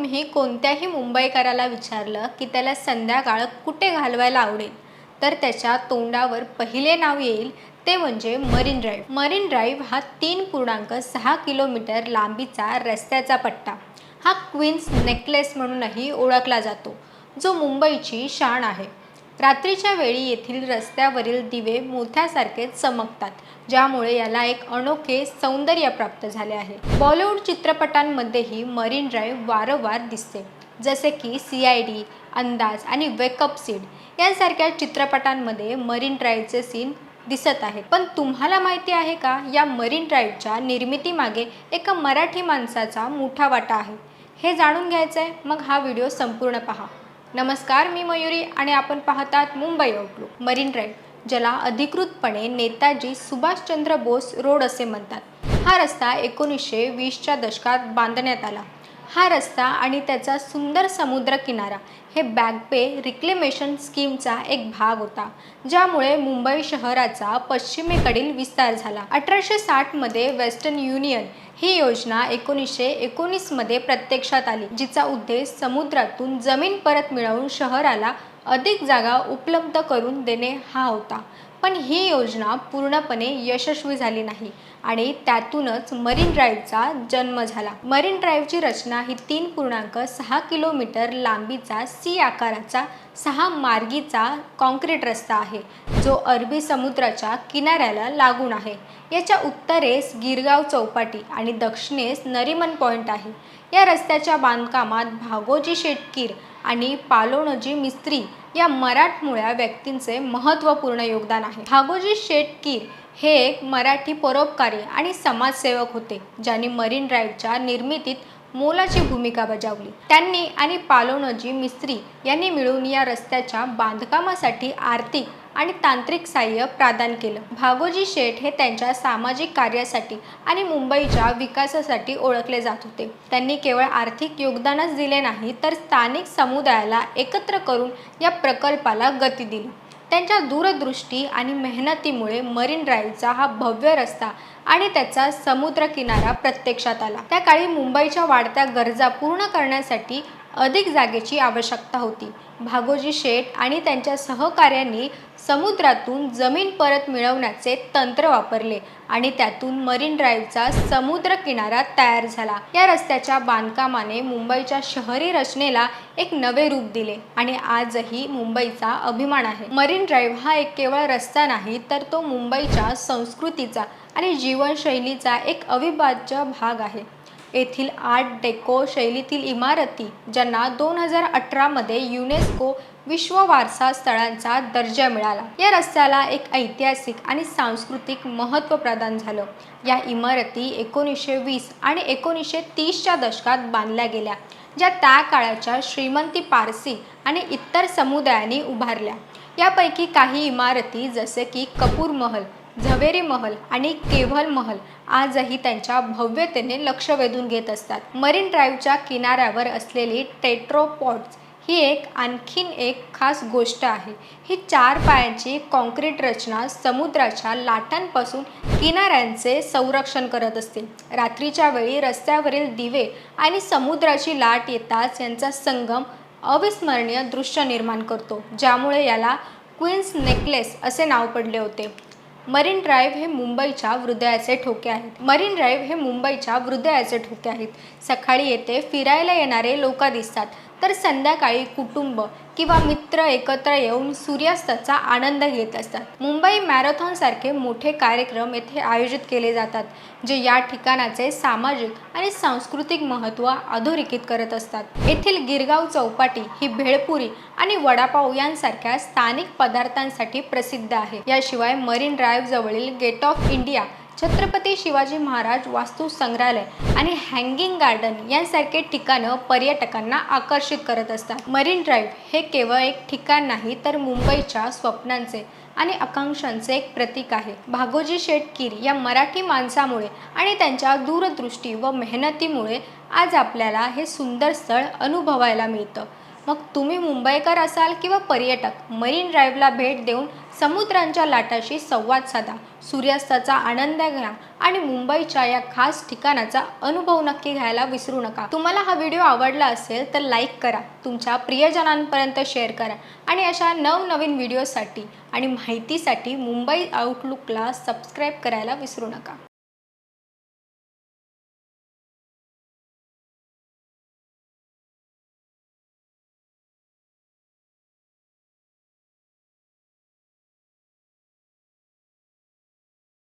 तुम्ही कोणत्याही मुंबईकराला विचारलं की त्याला संध्याकाळ कुठे घालवायला आवडेल तर त्याच्या तोंडावर पहिले नाव येईल ते म्हणजे मरीन ड्राईव्ह. मरीन ड्राईव्ह हा तीन पूर्णांक सहा किलोमीटर लांबीचा रस्त्याचा पट्टा. हा क्वीन्स नेकलेस म्हणूनही ओळखला जातो जो मुंबईची शान आहे. रात्रीच्या वेळी येथील रस्त्यावरील दिवे मोठ्यासारखे चमकतात. ज्यामुळे याला एक अनोखे सौंदर्य प्राप्त झाले आहे. बॉलिवूड चित्रपटांमध्येही मरीन ड्राईव्ह वारंवार दिसते जसे की सी आय डी अंदाज आणि वेकअप सीड यांसारख्या चित्रपटांमध्ये मरीन ड्राईव्हचे सीन दिसत आहेत. पण तुम्हाला माहिती आहे का या मरीन ड्राईव्हच्या निर्मितीमागे एका मराठी माणसाचा मोठा वाटा आहे? हे जाणून घ्यायचं आहे मग हा व्हिडिओ संपूर्ण पहा. नमस्कार मी मयुरी आणि आपण पाहतात मुंबई आउटलुक मरीन ड्राईव्ह. ज्याला अधिकृतपणे नेताजी सुभाषचंद्र बोस रोड असे म्हणतात. हा रस्ता एकोणीसशे वीसच्या दशकात बांधण्यात आला. हा रस्ता आणि त्याचा सुंदर समुद्र किनारा हे बॅकपे रिक्लेमेशन स्कीमचा एक भाग होता ज्यामुळे मुंबई शहराचा पश्चिमेकडील विस्तार झाला. अठराशे साठमध्ये वेस्टर्न युनियन ही योजना एकोणीसशे एकोणीसमध्ये प्रत्यक्षात आली जिचा उद्देश समुद्रातून जमीन परत मिळवून शहराला अधिक जागा उपलब्ध करून देणे हा होता. पण ही योजना पूर्णपणे यशस्वी झाली नाही आणि त्यातूनच मरीन ड्राईव्हचा जन्म झाला. मरीन ड्राईव्हची रचना ही तीन पूर्णांक सहा किलोमीटर लांबीचा सी आकाराचा सहा मार्गीचा कॉन्क्रीट रस्ता आहे जो अरबी समुद्राच्या किनाऱ्याला लागून आहे. याच्या उत्तरेस गिरगाव चौपाटी आणि दक्षिणेस नरिमन पॉईंट आहे. या रस्त्याच्या बांधकामात भागोजी शेटकीर आणि पालोणजी मिस्त्री या मराठमोळ्या व्यक्तींचे महत्त्वपूर्ण योगदान आहे. भागोजी शेटकीर हे एक मराठी परोपकारी आणि समाजसेवक होते ज्यांनी मरीन ड्राईव्हच्या निर्मितीत मोलाची भूमिका बजावली. त्यांनी आणि पालोणजी मिस्त्री यांनी मिळून या रस्त्याच्या बांधकामासाठी आर्थिक आणि तांत्रिक सहाय्य प्रदान केलं. भागोजी शेठ हे त्यांच्या सामाजिक कार्यासाठी आणि मुंबईच्या विकासासाठी ओळखले जात होते. त्यांनी केवळ आर्थिक योगदानच दिले नाही तर स्थानिक समुदायाला एकत्र करून या प्रकल्पाला गती दिली. त्यांच्या दूरदृष्टी आणि मेहनतीमुळे मरीन ड्राईव्हचा हा भव्य रस्ता आणि त्याचा समुद्रकिनारा प्रत्यक्षात आला. त्या काळी मुंबईच्या वाढत्या गरजा पूर्ण करण्यासाठी अधिक जागेची आवश्यकता होती. भागोजी शेठ आणि त्यांच्या सहकाऱ्यांनी समुद्रातून जमीन परत मिळवण्याचे तंत्र वापरले आणि त्यातून मरीन ड्राईव्हचा समुद्र किनारा तयार झाला. या रस्त्याच्या बांधकामाने मुंबईच्या शहरी रचनेला एक नवे रूप दिले आणि आजही मुंबईचा अभिमान आहे. मरीन ड्राईव्ह हा एक केवळ रस्ता नाही तर तो मुंबईच्या संस्कृतीचा आणि जीवनशैलीचा एक अविभाज्य भाग आहे. येथील आर्ट डेको शैलीतील इमारती ज्यांना दोन हजार अठरामध्ये युनेस्को विश्व वारसा स्थळांचा दर्जा मिळाला. या रस्त्याला एक ऐतिहासिक आणि सांस्कृतिक महत्त्व प्रदान झालं. या इमारती एकोणीसशे वीस आणि एकोणीसशे तीसच्या दशकात बांधल्या गेल्या ज्या त्या काळाच्या श्रीमंती पारसी आणि इतर समुदायांनी उभारल्या. यापैकी काही इमारती जसे की कपूर महल झवेरी महल आणि केव्हल महल आजही त्यांच्या भव्यतेने लक्ष वेधून घेत असतात. मरीन ड्राईव्हच्या किनाऱ्यावर असलेली टेट्रोपॉट्स ही एक आणखीन एक खास गोष्ट आहे. ही चार पायांची कॉन्क्रीट रचना समुद्राच्या लाटांपासून किनाऱ्यांचे संरक्षण करत असते. रात्रीच्या वेळी रस्त्यावरील दिवे आणि समुद्राची लाट येताच यांचा संगम अविस्मरणीय दृश्य निर्माण करतो ज्यामुळे याला क्वीन्स नेकलेस असे नाव पडले होते. मरीन ड्राईव्ह हे मुंबईच्या हृदयाचे ठोके आहेत. मरीन ड्राईव्ह हे मुंबईच्या हृदयाचे ठोके आहेत. सकाळी येथे फिरायला येणारे लोक दिसतात. तर संध्याकाळी कुटुंब किंवा मित्र एकत्र येऊन सूर्यास्ताचा आनंद घेत असतात. मुंबई मॅरेथॉनसारखे मोठे कार्यक्रम येथे आयोजित केले जातात जे या ठिकाणाचे सामाजिक आणि सांस्कृतिक महत्त्व अधोरेखित करत असतात. येथील गिरगाव चौपाटी ही भेळपुरी आणि वडापाव यांसारख्या स्थानिक पदार्थांसाठी प्रसिद्ध आहे. याशिवाय मरीन ड्राईव्ह जवळील Gate of India Chhatrapati Shivaji Maharaj Vastu Sangrahalaya आणि हँगिंग गार्डन यांसारखे ठिकाणं पर्यटकांना आकर्षित करत असतात. मरीन ड्राईव्ह हे केवळ एक ठिकाण नाही तर मुंबईच्या स्वप्नांचे आणि आकांक्षांचे एक प्रतीक आहे. भागोजी शेटकीर या मराठी माणसामुळे आणि त्यांच्या दूरदृष्टी व मेहनतीमुळे आज आपल्याला हे सुंदर स्थळ अनुभवायला मिळतं. मग तुम्ही मुंबईकर असाल किंवा पर्यटक मरीन ड्राईव्हला भेट देऊन समुद्रांच्या लाटाशी संवाद साधा सूर्यास्ताचा आनंद घ्या आणि मुंबईच्या या खास ठिकाणाचा अनुभव नक्की घ्यायला विसरू नका. तुम्हाला हा व्हिडिओ आवडला असेल तर लाईक करा तुमच्या प्रियजनांपर्यंत शेअर करा आणि अशा नवनवीन व्हिडिओसाठी आणि माहितीसाठी मुंबई आउटलुकला सबस्क्राईब करायला विसरू नका.